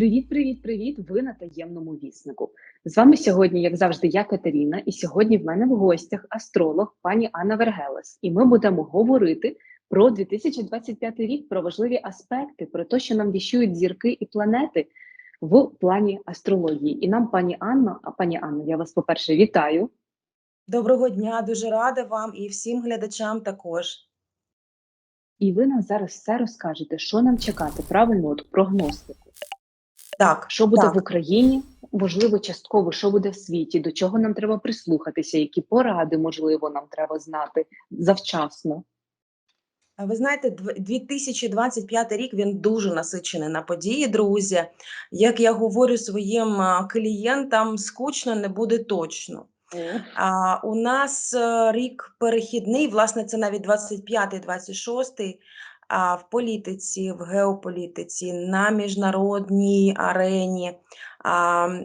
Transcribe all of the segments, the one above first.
Привіт, привіт, привіт! Ви на таємному віснику. З вами сьогодні, як завжди, я Катерина, і сьогодні в мене в гостях астролог пані Анна Вергелес. І ми будемо говорити про 2025 рік, про важливі аспекти, про те, що нам віщують зірки і планети в плані астрології. І нам, пані Анна, а пані Анна, я вас, по-перше, вітаю. Доброго дня, дуже рада вам і всім глядачам також. І ви нам зараз все розкажете, що нам чекати, правильно, от прогностику. Так, Що буде так. в Україні? Можливо, частково, що буде в світі, до чого нам треба прислухатися, які поради, можливо, нам треба знати завчасно. Ви знаєте, дв- 2025 рік він дуже насичений на події, друзі. Як я говорю своїм клієнтам, скучно не буде точно. А, у нас е, рік перехідний, власне, це навіть 25-й, 26-й, а в політиці, в геополітиці, на міжнародній арені.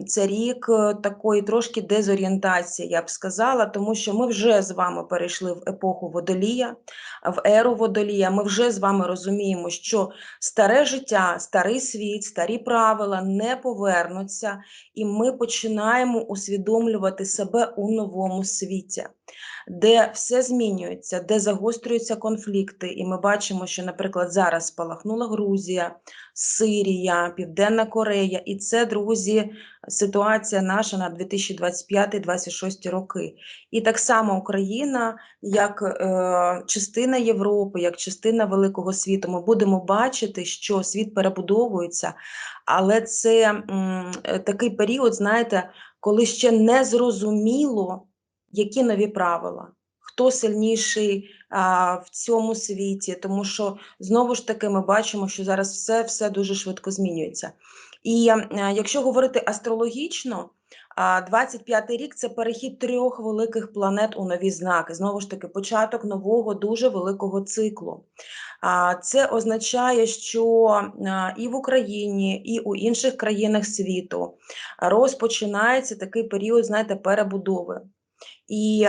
Це рік е, такої трошки дезорієнтації, я б сказала, тому що ми вже з вами перейшли в епоху водолія, в еру водолія. Ми вже з вами розуміємо, що старе життя, старий світ, старі правила не повернуться і ми починаємо усвідомлювати себе у новому світі, де все змінюється, де загострюються конфлікти. І ми бачимо, що, наприклад, зараз спалахнула Грузія, Сирія, Південна Корея, і це, друзі, ситуація наша на 2025-2026 роки. І так само Україна, як е, частина Європи, як частина великого світу, ми будемо бачити, що світ перебудовується, але це м, такий період, знаєте, коли ще не зрозуміло, які нові правила, хто сильніший а, в цьому світі, тому що знову ж таки ми бачимо, що зараз все, все дуже швидко змінюється. І якщо говорити астрологічно, а 25-й рік це перехід трьох великих планет у нові знаки. Знову ж таки, початок нового дуже великого циклу. Це означає, що і в Україні, і у інших країнах світу розпочинається такий період, знаєте, перебудови. І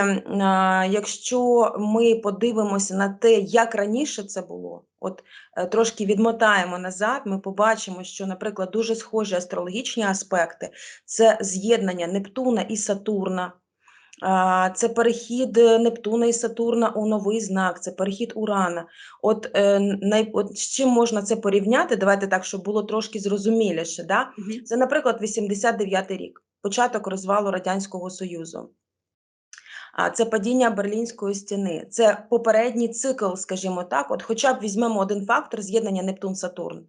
якщо ми подивимося на те, як раніше це було, от е, трошки відмотаємо назад, ми побачимо, що, наприклад, дуже схожі астрологічні аспекти це з'єднання Нептуна і Сатурна. Це перехід Нептуна і Сатурна у новий знак, це перехід Урана. От, е, най, от з чим можна це порівняти? Давайте так, щоб було трошки зрозуміліше. Да? Це, наприклад, 89-й рік, початок розвалу Радянського Союзу. Це падіння Берлінської стіни. Це попередній цикл, скажімо так. От, хоча б візьмемо один фактор з'єднання Нептун-Сатурн.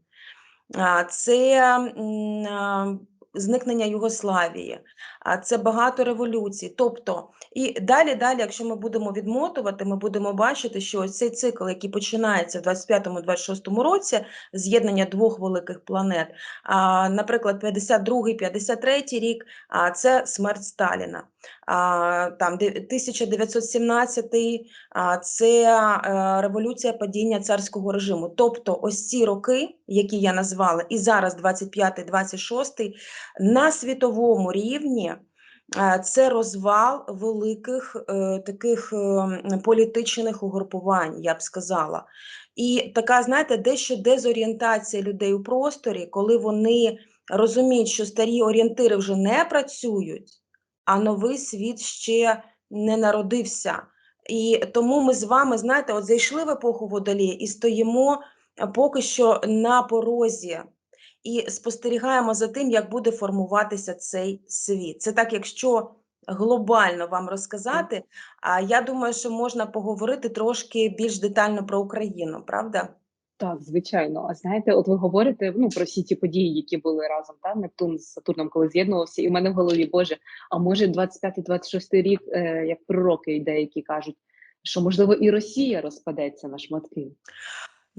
Це зникнення Югославії, а це багато революцій. Тобто, і далі, далі, якщо ми будемо відмотувати, ми будемо бачити, що ось цей цикл, який починається в 25-26 році, з'єднання двох великих планет, наприклад, 52-й, 53-й рік, а, це смерть Сталіна. А, там де- 1917 а, це е, революція падіння царського режиму. Тобто, ось ці роки, які я назвала, і зараз 25-26, на світовому рівні. е, Це розвал великих е, таких е, політичних угрупувань, я б сказала. І така, знаєте, дещо дезорієнтація людей у просторі, коли вони розуміють, що старі орієнтири вже не працюють, а новий світ ще не народився. І тому ми з вами, знаєте, от зайшли в епоху водолія і стоїмо поки що на порозі і спостерігаємо за тим, як буде формуватися цей світ. Це так, якщо глобально вам розказати, а я думаю, що можна поговорити трошки більш детально про Україну, правда? Так, звичайно. А знаєте, от ви говорите ну про всі ті події, які були разом, та Нептун з Сатурном, коли з'єднувався, і в мене в голові Боже, а може 25-26 рік, е, як пророки деякі кажуть, що можливо і Росія розпадеться на шматки.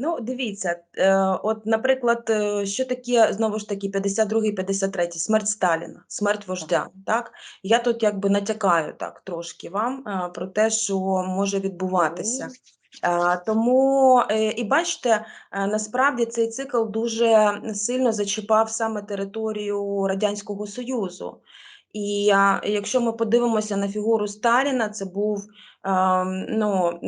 Ну, дивіться, е, от, наприклад, е, що таке знову ж таки 52-й, 53-й, смерть Сталіна, смерть вождя. Так я тут якби натякаю так трошки вам е, про те, що може відбуватися. Тому і бачите, насправді цей цикл дуже сильно зачіпав саме територію Радянського Союзу. І якщо ми подивимося на фігуру Сталіна, це був ем, ну,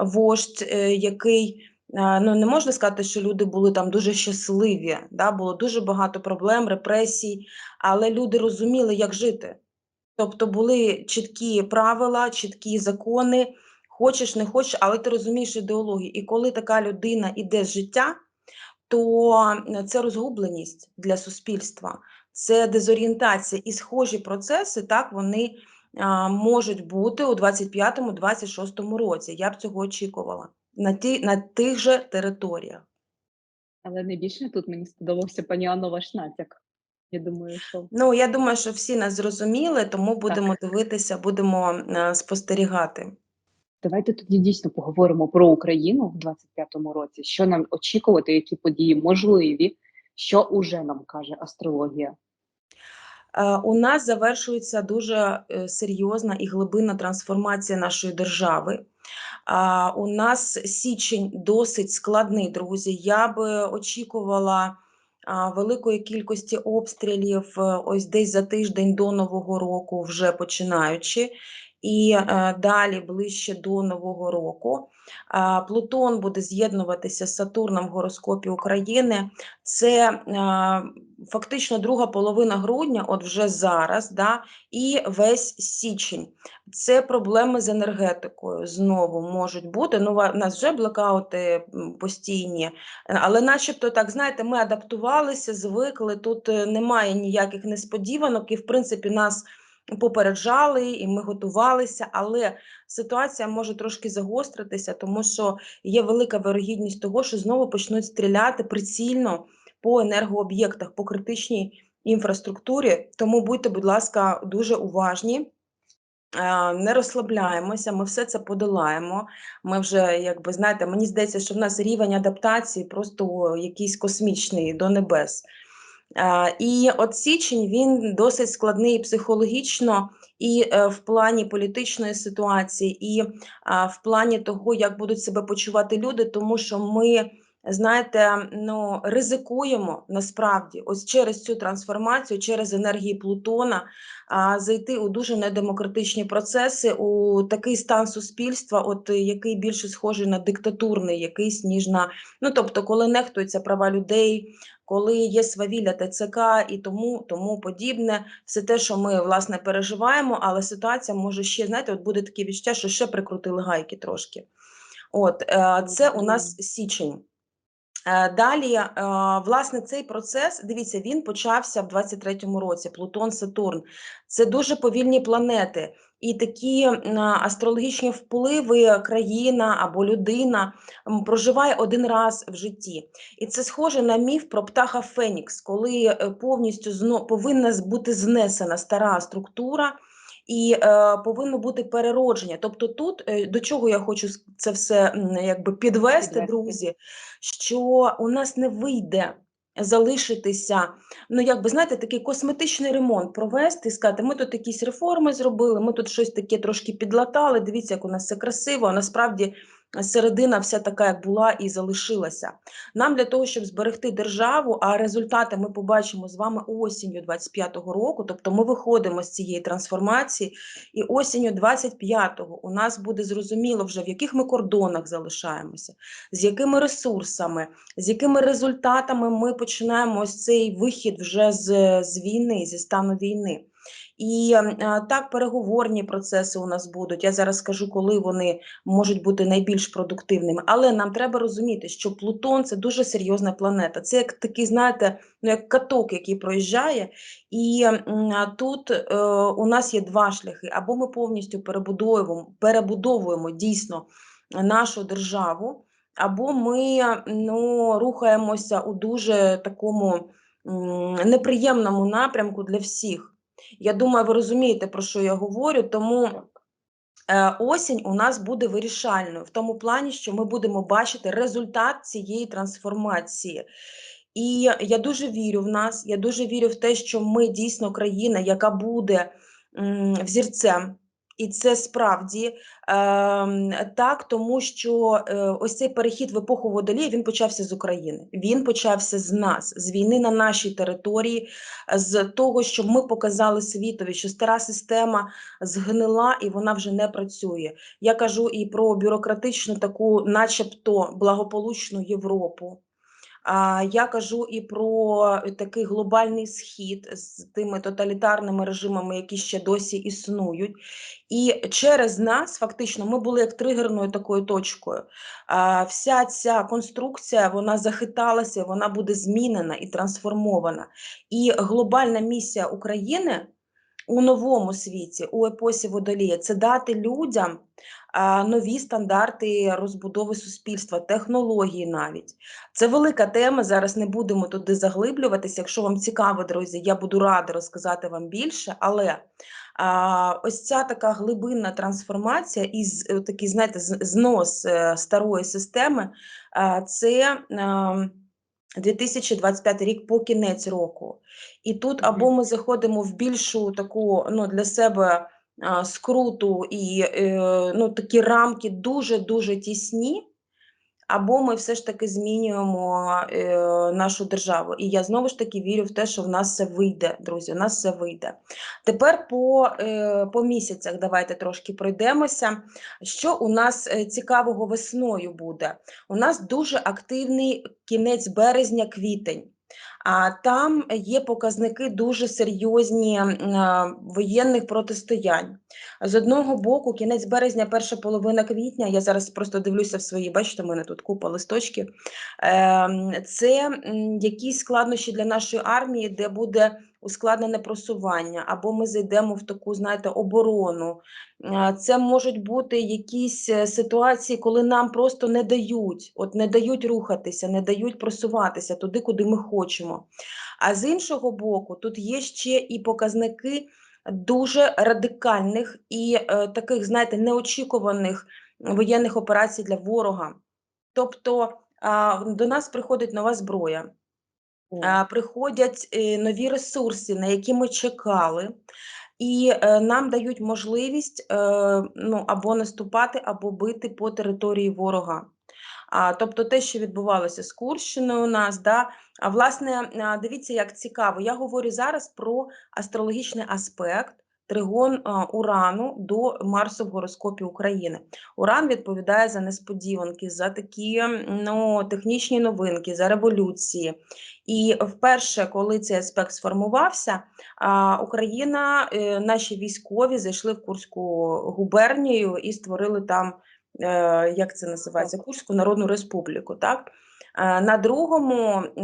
вождь, який Ну, не можна сказати, що люди були там дуже щасливі, да? було дуже багато проблем, репресій, але люди розуміли, як жити. Тобто були чіткі правила, чіткі закони, хочеш, не хочеш, але ти розумієш ідеологію. І коли така людина іде з життя, то е, це розгубленість для суспільства, це дезорієнтація. І схожі процеси, так, вони а, можуть бути у 25-26 році. Я б цього очікувала на, ті, на тих же територіях. Але найбільше тут мені сподобався пані Анно ваш натяк. Я думаю, що Ну, я думаю, що всі нас зрозуміли, тому будемо дивитися, будемо е, спостерігати. давайте тоді дійсно поговоримо про Україну в 25-му році. Що нам очікувати, які події можливі, що уже нам каже астрологія. Е, У нас завершується дуже е, серйозна і глибинна трансформація нашої держави. А, У нас січень досить складний, друзі. Я би очікувала великої кількості обстрілів е, ось десь за тиждень до Нового року, вже починаючи. І е, далі ближче до Нового року. Плутон буде з'єднуватися з Сатурном в гороскопі України. Це е, фактично друга половина грудня, от вже зараз, да, і весь січень. Це проблеми з енергетикою знову можуть бути. Ну, у нас вже блекаути постійні, але начебто так, знаєте, ми адаптувалися, звикли, тут е, немає ніяких несподіванок, і в принципі нас попереджали, і ми готувалися, але ситуація може трошки загостритися, тому що є велика вирогідність того, що знову почнуть стріляти прицільно по енергооб'єктах, по критичній інфраструктурі. Тому будьте, будь ласка, дуже уважні. Е, Не розслабляємося, ми все це подолаємо. Ми вже, якби знаєте, мені здається, що в нас рівень адаптації просто якийсь космічний до небес. Е, І от січень він досить складний психологічно і е, в плані політичної ситуації, і в плані того, як будуть себе почувати люди, тому що ми. Знаєте, ну ризикуємо насправді ось через цю трансформацію, через енергії Плутона, а, зайти у дуже недемократичні процеси, у такий стан суспільства, от який більше схожий на диктатурний, якийсь ніж на ну тобто, коли нехтуються права людей, коли є свавілля ТЦК і тому, тому подібне, все те, що ми власне переживаємо, але ситуація може ще знаєте, от буде таке відчуття, що ще прикрутили гайки трошки. От е, це у нас січень. Е, Далі, е, власне, цей процес, дивіться, він почався в 23-му році. Плутон, Сатурн. Це дуже повільні планети. І такі астрологічні впливи країна або людина проживає один раз в житті. І це схоже на міф про птаха Фенікс, коли е, повністю повинна бути знесена стара структура. І е, повинно бути переродження. Тобто, тут е, до чого я хочу це все якби підвести, Підвести. друзі, що у нас не вийде залишитися, ну якби знаєте, такий косметичний ремонт провести і сказати, ми тут якісь реформи зробили, ми тут щось таке трошки підлатали. Дивіться, як у нас все красиво. А насправді середина вся така, як була, і залишилася. Нам для того, щоб зберегти державу, а результати ми побачимо з вами осінню 25-го року. Тобто ми виходимо з цієї трансформації, і осінню 25-го у нас буде зрозуміло вже в яких ми кордонах залишаємося, з якими ресурсами, з якими результатами ми починаємо ось цей вихід вже з, з війни, зі стану війни. І е, так, переговорні процеси у нас будуть. Я зараз скажу, коли вони можуть бути найбільш продуктивними. Але нам треба розуміти, що Плутон це дуже серйозна планета. Це як такий, знаєте, ну як каток, який проїжджає. І тут е, у нас є два шляхи: або ми повністю перебудовуємо, перебудовуємо дійсно нашу державу, або ми ну, рухаємося у дуже такому неприємному напрямку для всіх. Я думаю, ви розумієте, про що я говорю, тому е, осінь у нас буде вирішальною в тому плані, що ми будемо бачити результат цієї трансформації. І я дуже вірю в нас, я дуже вірю в те, що ми дійсно країна, яка буде взірцем. І це справді так, тому що е, ось цей перехід в епоху водолія він почався з України. Він почався з нас, з війни на нашій території, з того, що ми показали світові, що стара система згнила і вона вже не працює. Я кажу і про бюрократичну таку, начебто, благополучну Європу. Я кажу і про такий глобальний схід з тими тоталітарними режимами, які ще досі існують. І через нас фактично ми були як тригерною такою точкою. Вся ця конструкція вона захиталася, вона буде змінена і трансформована. І глобальна місія України у новому світі, у епосі водолія, це дати людям нові стандарти розбудови суспільства, технології навіть. Це велика тема. Зараз не будемо туди заглиблюватися. Якщо вам цікаво, друзі, я буду рада розказати вам більше. Але ось ця така глибинна трансформація і з- такий, знаєте, знос е, старої системи, це. 2025 рік по кінець року. І тут або ми заходимо в більшу таку ну, для себе скруту і е, ну, такі рамки дуже-дуже тісні, або ми все ж таки змінюємо нашу державу. І я знову ж таки вірю в те, що в нас все вийде, друзі. У нас все вийде. Тепер по, е, по місяцях давайте трошки пройдемося. Що у нас е, цікавого весною буде? У нас дуже активний кінець березня, квітень. А там є показники дуже серйозні воєнних протистоянь. З одного боку, кінець березня, перша половина квітня. Я зараз просто дивлюся в свої, бачите, у мене тут купа листочків. Ем, Це якісь складнощі для нашої армії, де буде ускладнене просування, або ми зайдемо в таку, знаєте, оборону. Це можуть бути якісь е, ситуації, коли нам просто не дають, от не дають рухатися, не дають просуватися туди, куди ми хочемо. А з іншого боку, тут є ще і показники дуже радикальних і е, таких, знаєте, неочікуваних воєнних операцій для ворога. Тобто до нас приходить нова зброя, приходять е, нові ресурси, на які ми чекали, і е, нам дають можливість е, ну, або наступати, або бити по території ворога. А, тобто те, що відбувалося з Курщиною у нас, да. А власне, дивіться, як цікаво. Я говорю зараз про астрологічний аспект тригон Урану до Марсу в гороскопі України. Уран відповідає за несподіванки, за такі ну, технічні новинки, за революції. І вперше, коли цей аспект сформувався, Україна, е, наші військові зайшли в Курську губернію і створили там, е, як це називається, Курську Народну Республіку. Так? Е, На другому, е,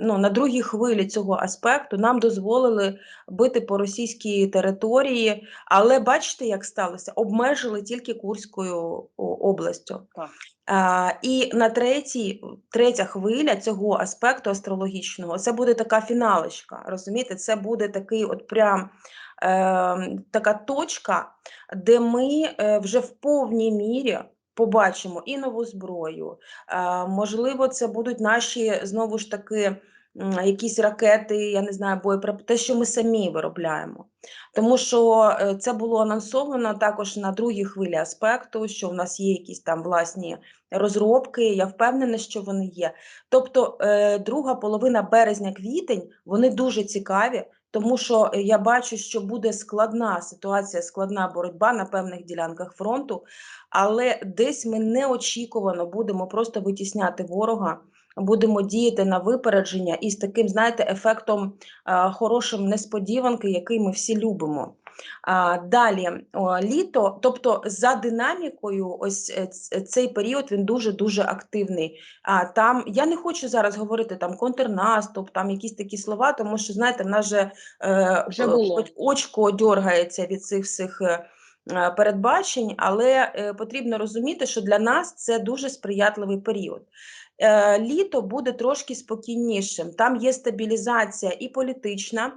ну, на другій хвилі цього аспекту нам дозволили бити по російській території, але бачите, як сталося? Обмежили тільки Курською областю. так. А, і на третій, третя хвиля цього аспекту астрологічного, це буде така фіналочка, розумієте? Це буде такий от прям е, така точка, де ми е, вже в повній мірі побачимо і нову зброю. Е, можливо, це будуть наші, знову ж таки, якісь ракети, я не знаю, боєприпаси, те, що ми самі виробляємо. Тому що е, це було анонсовано також на другій хвилі аспекту, що в нас є якісь там власні розробки. Я впевнена, що вони є. Тобто, е, друга половина березня-квітень вони дуже цікаві, тому що е, я бачу, що буде складна ситуація, складна боротьба на певних ділянках фронту, але десь ми неочікувано будемо просто витісняти ворога. Будемо діяти на випередження і з таким, знаєте, ефектом е, хорошим несподіванки, який ми всі любимо. Далі літо, тобто за динамікою, ось е, цей період він дуже дуже активний. А там я не хочу зараз говорити там контрнаступ, там якісь такі слова, тому що знаєте, в нас же е, Вже е, було. очко дергається від цих всіх. е, е, Передбачень, але е, потрібно розуміти, що для нас це дуже сприятливий період. Е, літо буде трошки спокійнішим. Там є стабілізація і політична,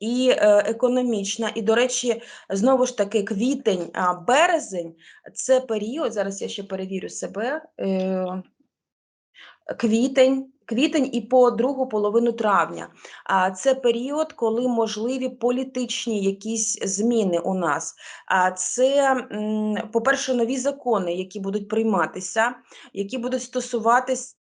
і е, економічна. І, до речі, знову ж таки, квітень, березень це період. Зараз я ще перевірю себе. Е, квітень, квітень і по другу половину травня. А це період, коли можливі політичні якісь зміни у нас. А це, по-перше, нові закони, які будуть прийматися, які будуть стосуватися.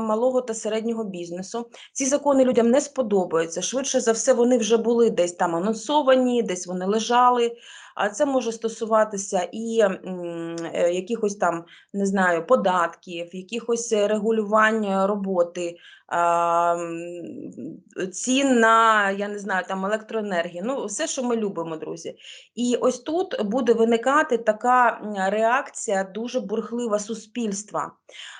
Малого та середнього бізнесу ці закони людям не сподобаються. Швидше за все, вони вже були десь там анонсовані, десь вони лежали. А це може стосуватися і е, якихось там не знаю, податків, якихось е, регулювань роботи, цін на я не знаю, там електроенергію. Ну, все, що ми любимо, друзі. І ось тут буде виникати така реакція дуже бурхлива суспільства.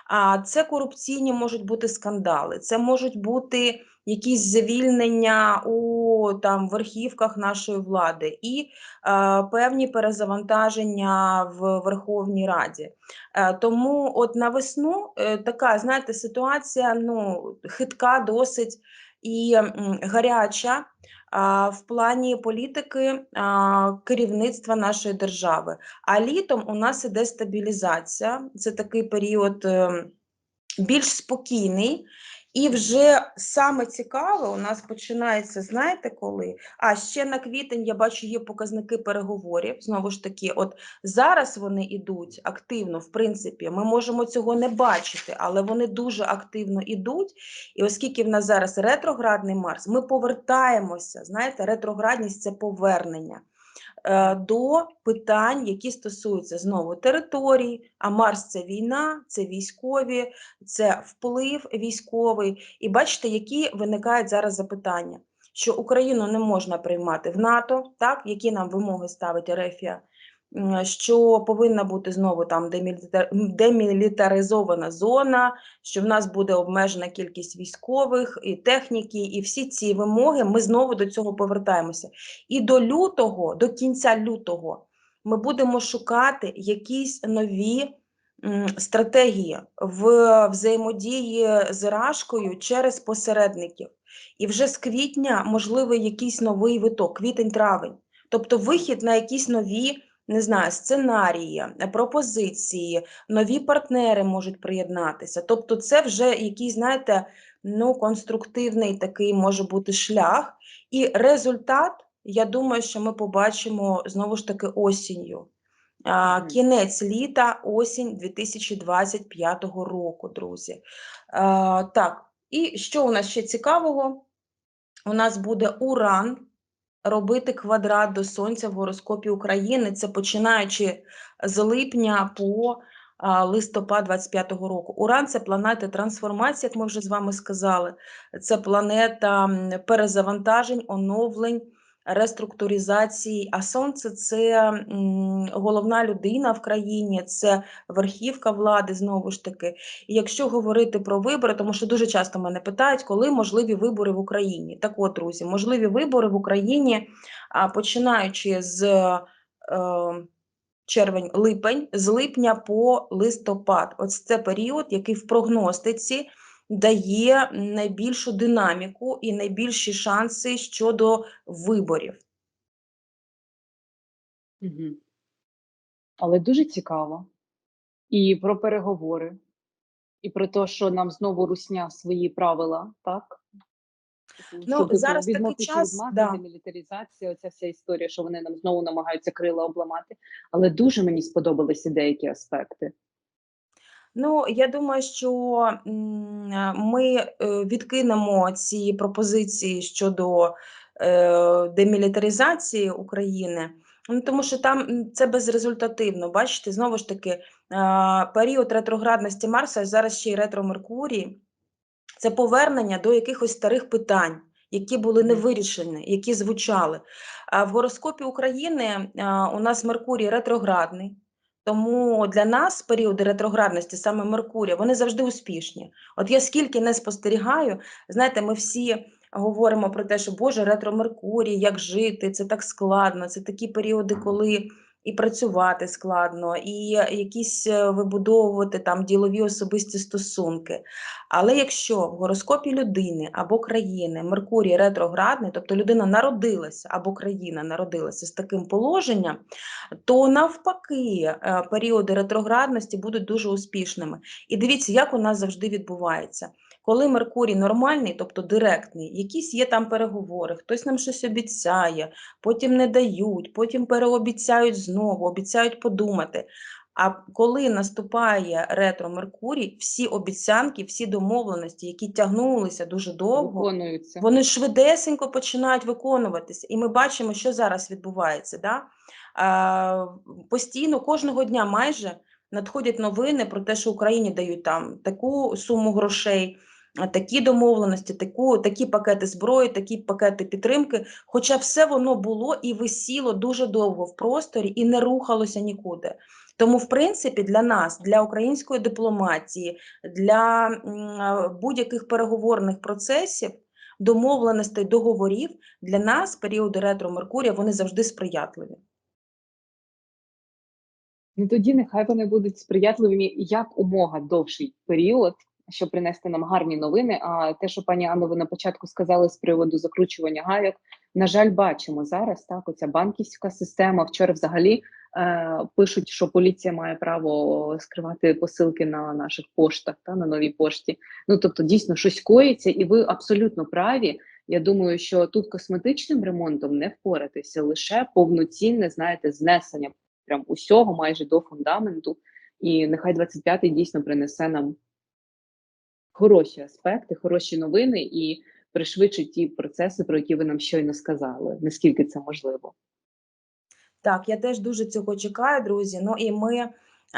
А це корупційні можуть бути скандали, це можуть бути якісь звільнення у там верхівках нашої влади і е, певні перезавантаження в Верховній Раді. Е, тому от на весну е, така, знаєте, ситуація ну, хитка досить і м, гаряча в плані політики керівництва нашої держави. А літом у нас іде стабілізація. Це такий період е, більш спокійний. І вже саме цікаве у нас починається, знаєте коли? А ще на квітень я бачу, є показники переговорів. Знову ж таки, от зараз вони йдуть активно, в принципі, ми можемо цього не бачити, але вони дуже активно йдуть. І оскільки в нас зараз ретроградний Марс, ми повертаємося. Знаєте, ретроградність це повернення. Е, До питань, які стосуються знову територій, а Марс це війна, це військові, це вплив військовий. І бачите, які виникають зараз запитання, що Україну не можна приймати в НАТО, так які нам вимоги ставить Ерефія, що повинна бути знову там демілітаризована зона, що в нас буде обмежена кількість військових і техніки, і всі ці вимоги ми знову до цього повертаємося. І до лютого, до кінця лютого, ми будемо шукати якісь нові стратегії в взаємодії з Рашкою через посередників. І вже з квітня можливий якийсь новий виток, квітень-травень. Тобто вихід на якісь нові, не знаю, сценарії, е, пропозиції, нові партнери можуть приєднатися. Тобто, це вже якийсь, знаєте, ну, конструктивний такий може бути шлях. І результат, я думаю, що ми побачимо знову ж таки осінню. Кінець літа, осінь 2025 року, друзі. Так, і що у нас ще цікавого? У нас буде Уран робити квадрат до Сонця в гороскопі України. Це починаючи з липня по листопад 25-го року. Уран це планета трансформації, як ми вже з вами сказали. Це планета перезавантажень, оновлень, реструктуризації. А сонце це головна людина в країні, це верхівка влади знову ж таки. І якщо говорити про вибори, тому що дуже часто мене питають, коли можливі вибори в Україні. Так от, друзі, можливі вибори в Україні, починаючи з е, червень, липень, з липня по листопад. Ось це період, який в прогностиці дає найбільшу динаміку і найбільші шанси щодо виборів. Мгм. Але дуже цікаво. І про переговори, і про те, що нам знову русня свої правила, так? Типу, Ну, типу, зараз такий час, від маски, да. демілітаризація, оця вся історія, що вони нам знову намагаються крила обламати. Але дуже мені сподобалися деякі аспекти. Ну, я думаю, що е, ми е, відкинемо ці пропозиції щодо е, демілітаризації України, ну, тому що там це безрезультативно. Бачите, знову ж таки, період ретроградності Марса, зараз ще й ретро Меркурій, це повернення до якихось старих питань, які були не вирішені, які звучали. А в гороскопі України а, у нас Меркурій ретроградний. Тому для нас періоди ретроградності, саме Меркурія, вони завжди успішні. От я скільки не спостерігаю, знаєте, ми всі говоримо про те, що Боже, ретро Меркурій, як жити, це так складно, це такі періоди, коли і працювати складно, і якісь е, вибудовувати там ділові особисті стосунки. Але якщо в гороскопі людини або країни Меркурій ретроградний, тобто людина народилася або країна народилася з таким положенням, то навпаки е, періоди ретроградності будуть дуже успішними. І дивіться, як у нас завжди відбувається. Коли Меркурій нормальний, тобто директний, якісь є там переговори, хтось нам щось обіцяє, потім не дають, потім переобіцяють знову, обіцяють подумати. А коли наступає ретро Меркурій, всі обіцянки, всі домовленості, які тягнулися дуже довго, Виконуються. вони швидесенько починають виконуватися. І ми бачимо, що зараз відбувається. Да? А, постійно кожного дня майже надходять новини про те, що Україні дають там таку суму грошей, такі домовленості, таку, такі пакети зброї, такі пакети підтримки. Хоча все воно було і висіло дуже довго в просторі і не рухалося нікуди. Тому, в принципі, для нас, для української дипломатії, для будь-яких переговорних процесів, домовленостей, договорів, для нас періоди ретро Меркурія вони завжди сприятливі. Ну тоді нехай вони будуть сприятливими як умога довший період, щоб принести нам гарні новини. А те, що пані Анно, ви на початку сказали з приводу закручування гайок, на жаль, бачимо зараз так. Оця банківська система. Вчора взагалі е, пишуть, що поліція має право скривати посилки на наших поштах та на новій пошті. Ну тобто, дійсно щось коїться, і ви абсолютно праві. Я думаю, що тут косметичним ремонтом не впоратися, лише повноцінне, знаєте, знесення прям усього майже до фундаменту. І нехай 25-й дійсно принесе нам хороші аспекти, хороші новини і пришвидшить ті процеси, про які ви нам щойно сказали, наскільки це можливо. Так, я теж дуже цього чекаю, друзі. Ну і ми,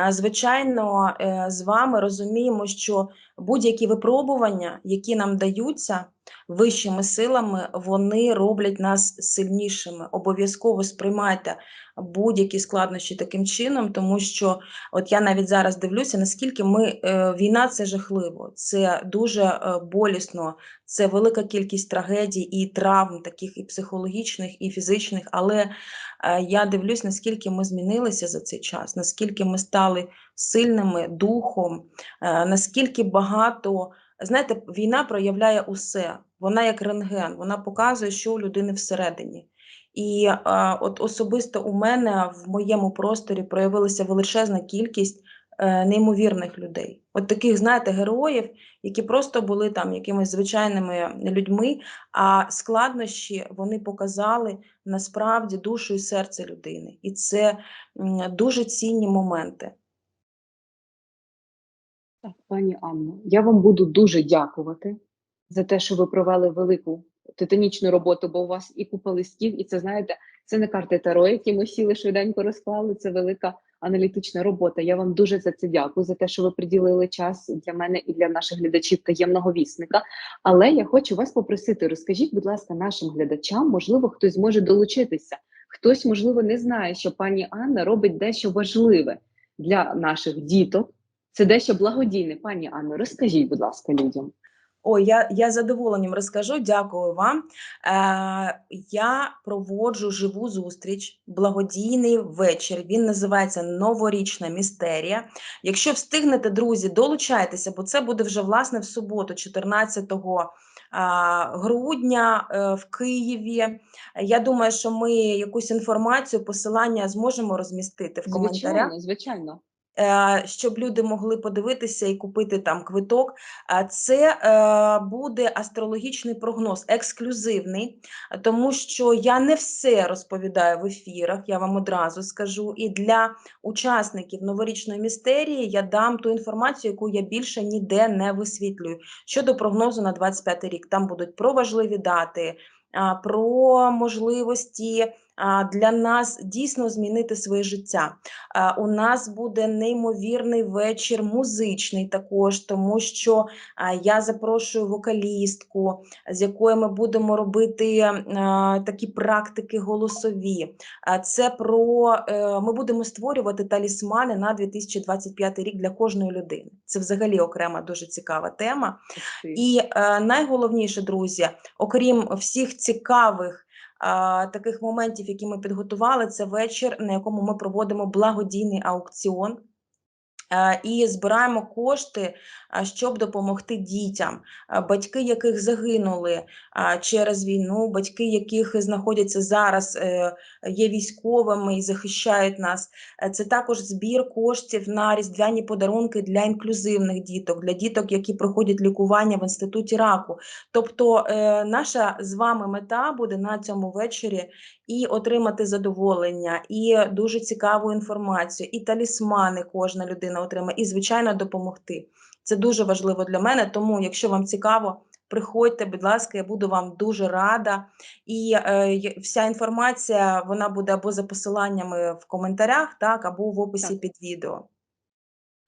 звичайно, е, з вами розуміємо, що будь-які випробування, які нам даються вищими силами, вони роблять нас сильнішими. Обов'язково сприймайте будь-які складнощі таким чином, тому що от я навіть зараз дивлюся, наскільки ми е, війна це жахливо, це дуже е, болісно, це велика кількість трагедій і травм, таких і психологічних, і фізичних. Але е, я дивлюсь, наскільки ми змінилися за цей час, наскільки ми стали сильними духом, наскільки багато. Знаєте, війна проявляє усе. Вона як рентген, вона показує, що у людини всередині. І а, от особисто у мене в моєму просторі проявилася величезна кількість е, неймовірних людей. От таких, знаєте, героїв, які просто були там якимись звичайними людьми, а складнощі вони показали насправді душу і серце людини. І це дуже цінні моменти. Так, пані Анно, я вам буду дуже дякувати за те, що ви провели велику титанічну роботу, бо у вас і купа листів, і це знаєте, це не карти Таро, які ми сіли швиденько розклали. Це велика аналітична робота. Я вам дуже за це дякую, за те, що ви приділили час для мене і для наших глядачів таємного вісника. Але я хочу вас попросити, розкажіть, будь ласка, нашим глядачам, можливо, хтось зможе долучитися. Хтось, можливо, не знає, що пані Анна робить дещо важливе для наших діток. Це дещо благодійне. Пані Анно, розкажіть, будь ласка, людям. Ой, я, я задоволенням розкажу. Дякую вам. Е, я проводжу живу зустріч, благодійний вечір. Він називається Новорічна містерія. Якщо встигнете, друзі, долучайтеся, бо це буде вже власне в суботу, 14 грудня е, в Києві. Я думаю, що ми якусь інформацію, посилання зможемо розмістити в коментарях. Звичайно, звичайно. Е, щоб люди могли подивитися і купити там квиток. Це е, буде астрологічний прогноз, ексклюзивний, тому що я не все розповідаю в ефірах, я вам одразу скажу. І для учасників новорічної містерії я дам ту інформацію, яку я більше ніде не висвітлюю. Щодо прогнозу на 25 рік, там будуть про важливі дати. Про можливості для нас дійсно змінити своє життя. У нас буде неймовірний вечір музичний також, тому що я запрошую вокалістку, з якою ми будемо робити такі практики голосові. Це про е, ми будемо створювати талісмани на 2025 рік для кожної людини. Це взагалі окрема дуже цікава тема. І е, найголовніше, друзі, окрім всіх цікавих таких моментів, які ми підготували, це вечір, на якому ми проводимо благодійний аукціон. Е, І збираємо кошти, щоб допомогти дітям, батьки яких загинули через війну, батьки яких знаходяться зараз, е, є військовими і захищають нас. Е, Це також збір коштів на різдвяні подарунки для інклюзивних діток, для діток, які проходять лікування в інституті раку. Тобто, е, наша з вами мета буде на цьому вечорі і отримати задоволення, і дуже цікаву інформацію, і талісмани кожна людина отримає, і звичайно допомогти. Це дуже важливо для мене. Тому, якщо вам цікаво, приходьте, будь ласка, я буду вам дуже рада. І е, вся інформація вона буде або за посиланнями в коментарях, так, або в описі Так. під відео.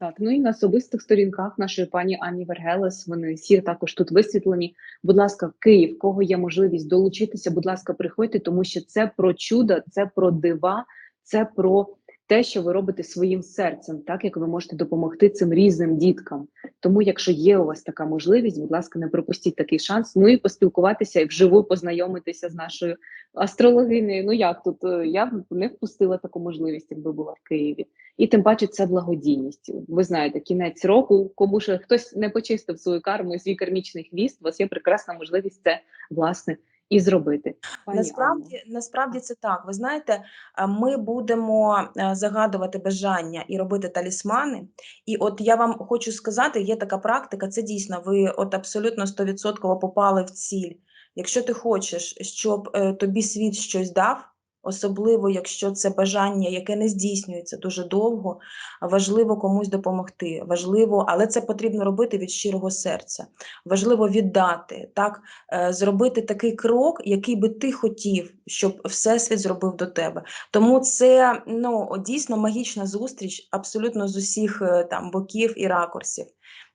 Так, ну і на особистих сторінках нашої пані Ані Вергелес, вони всі також тут висвітлені. Будь ласка, Київ, кого є можливість долучитися, будь ласка, приходьте, тому що це про чудо, це про дива, це про те, що ви робите своїм серцем, так як ви можете допомогти цим різним діткам. Тому, якщо є у вас така можливість, будь ласка, не пропустіть такий шанс. Ну і поспілкуватися і вживу познайомитися з нашою астрологинею. Ну як тут е, я б не впустила таку можливість, якби була в Києві. І тим паче це благодійність. Ви знаєте, кінець року, кому ще хтось не почистив свою карму і свій кармічний хвіст, у вас є прекрасна можливість це власне і зробити. Пані Насправді, насправді це так. Ви знаєте, е, ми будемо е, загадувати бажання і робити талісмани. І от я вам хочу сказати, є така практика, це дійсно, ви от абсолютно 100% попали в ціль. Якщо ти хочеш, щоб е, тобі світ щось дав, особливо якщо це бажання, яке не здійснюється дуже довго, важливо комусь допомогти. Важливо, але це потрібно робити від щирого серця. Важливо віддати, так, е, зробити такий крок, який би ти хотів, щоб всесвіт зробив до тебе. Тому це ну дійсно магічна зустріч абсолютно з усіх е, там боків і ракурсів.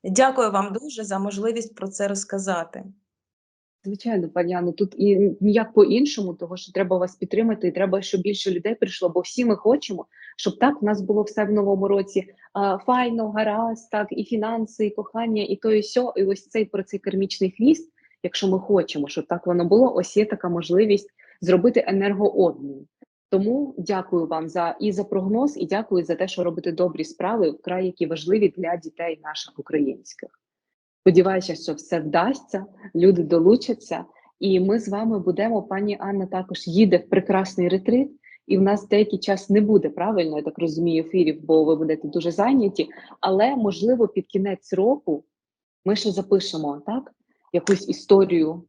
Дякую вам дуже за можливість про це розказати. Звичайно, пані Анно, тут і ніяк по-іншому, того що треба вас підтримати, і треба, щоб більше людей прийшло, бо всі ми хочемо, щоб так в нас було все в новому році а, файно, гаразд, так, і фінанси, і кохання, і то, і сьо, і ось цей про цей кармічний хвіст. Якщо ми хочемо, щоб так воно було, ось є така можливість зробити енергообмін. Тому дякую вам за і за прогноз, і дякую за те, що робите добрі справи, вкрай які важливі для дітей наших українських. Сподіваюся, що все вдасться, люди долучаться, і ми з вами будемо. Пані Анна також їде в прекрасний ретрит, і в нас деякий час не буде правильно, я так розумію, ефірів, бо ви будете дуже зайняті. Але можливо, під кінець року ми ще запишемо так якусь історію.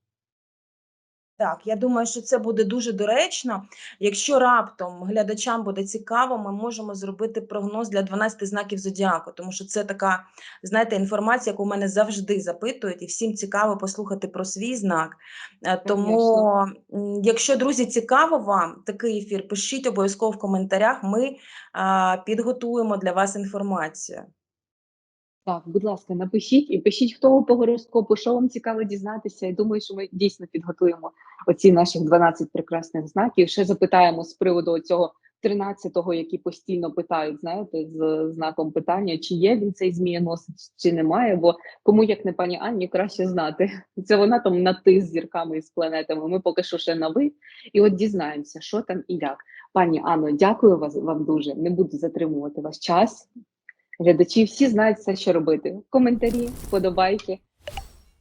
Так, я думаю, що це буде дуже доречно. Якщо раптом глядачам буде цікаво, ми можемо зробити прогноз для 12 знаків зодіаку, тому що це така, знаєте, інформація, яку мене завжди запитують, і всім цікаво послухати про свій знак. Е, Тому, м, якщо друзі, цікаво вам такий ефір, пишіть обов'язково в коментарях. Ми а, підготуємо для вас інформацію. Так, будь ласка, напишіть і пишіть, хто ви по гороскопу, що вам цікаво дізнатися. Я думаю, що ми дійсно підготуємо оці наших 12 прекрасних знаків. Ще запитаємо з приводу цього 13-го, який постійно питають, знаєте, з знаком питання, чи є він цей змієносець, чи немає. Бо кому як не пані Анні, краще знати. Це вона там на ти з зірками і з планетами. Ми поки що ще на ви. І от дізнаємося, що там і як. Пані Анно, дякую вас вам дуже. Не буду затримувати ваш час. Глядачі всі знають все, що робити. Коментарі, вподобайки.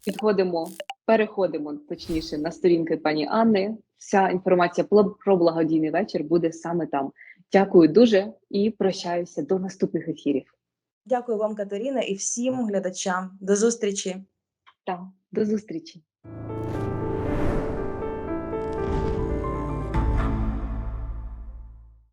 Підходимо, переходимо точніше на сторінки пані Анни. Вся інформація про благодійний вечір буде саме там. Дякую дуже і прощаюся до наступних ефірів. Дякую вам, Катерина, і всім глядачам. До зустрічі! Та до зустрічі.